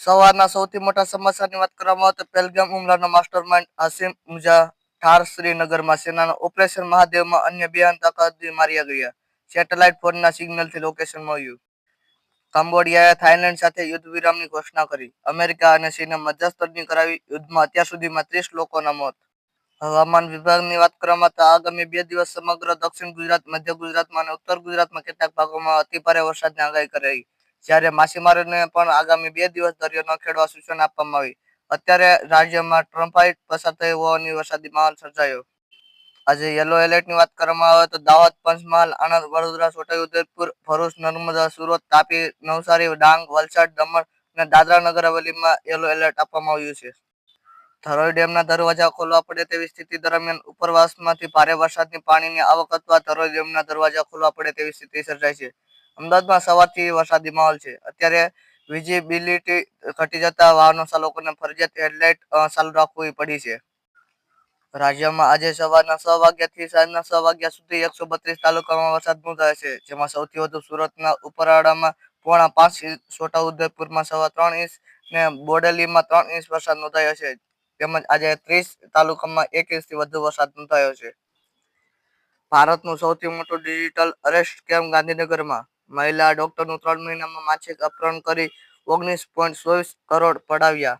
સવારના સૌથી મોટા સમાચારની વાત કરવામાં આવે તો પહેલગામ હુમલાનો માસ્ટર માઇન્ડ હાસિમ મુજા ઠાર શ્રીનગરમાં સેનાના ઓપરેશન મહાદેવમાં અન્ય બે આતંકવાદી માર્યા ગયા. સેટેલાઇટ ફોનના સિગ્નલથી લોકેશન મળ્યું. કંબોડિયાએ થાઇલેન્ડ સાથે યુદ્ધ વિરામની ઘોષણા કરી. અમેરિકા અને ચીને મધ્યસ્થની કરાવી યુદ્ધમાં અત્યાર સુધીમાં ત્રીસ લોકોના મોત. હવામાન વિભાગની વાત કરવામાં તો આગામી બે દિવસ સમગ્ર દક્ષિણ ગુજરાત, મધ્ય ગુજરાતમાં અને ઉત્તર ગુજરાતમાં કેટલાક ભાગોમાં અતિભારે વરસાદની આગાહી કરાઈ. જ્યારે માછીમારોને પણ આગામી બે દિવસ દરિયો ન ખેડવા સૂચના આપવામાં આવી, અત્યારે રાજ્યમાં ટ્રમ્પાઇટ પસાર થઈ હોવાની વરસાદી માહોલ સર્જાયો. આજે યલો એલર્ટની વાત કરવામાં આવે તો દાહોદ, પંચમહાલ, આણંદ, વડોદરા છોટાઉદેપુર ભરૂચ, નર્મદા, સુરત, તાપી, નવસારી, ડાંગ, વલસાડ, દમણ અને દાદરા નગર હવેલીમાં યલો એલર્ટ આપવામાં આવ્યું છે. ધરોઈ ડેમના દરવાજા ખોલવા પડે તેવી સ્થિતિ દરમિયાન ઉપરવાસમાંથી ભારે વરસાદની પાણીની આવક અથવા ધરોઈ ડેમના દરવાજા ખોલવા પડે તેવી સ્થિતિ સર્જાય છે. અમદાવાદમાં સવારથી વરસાદી માહોલ છે. અત્યારે વિઝિબિલિટી ઘટી જતા વાહનો ચાલકોને ફરજિયાત હેડલાઇટ ચાલુ રાખવી પડી છે. રાજ્યમાં આજે સવારના છ વાગ્યાથી સાંજના છ વાગ્યા સુધી એકસો બત્રીસ તાલુકામાં વરસાદ નોંધાયો છે, જેમાં સૌથી વધુ સુરતના ઉપરાડામાં પોણા પાંચ ઇંચ છોટાઉદેપુરમાં સવા ત્રણ ઇંચ ને બોડેલીમાં ત્રણ ઇંચ વરસાદ નોંધાયો છે. તેમજ આજે ત્રીસ તાલુકામાં એક ઇંચથી વધુ વરસાદ નોંધાયો છે. ભારતનું સૌથી મોટું ડિજિટલ અરેસ્ટ કેમ્પ ગાંધીનગરમાં મહિલા ડોક્ટરનું ત્રણ મહિનામાં માસિક અપહરણ કરી ઓગણીસ પોઈન્ટ ચોવીસ કરોડ પડાવ્યા.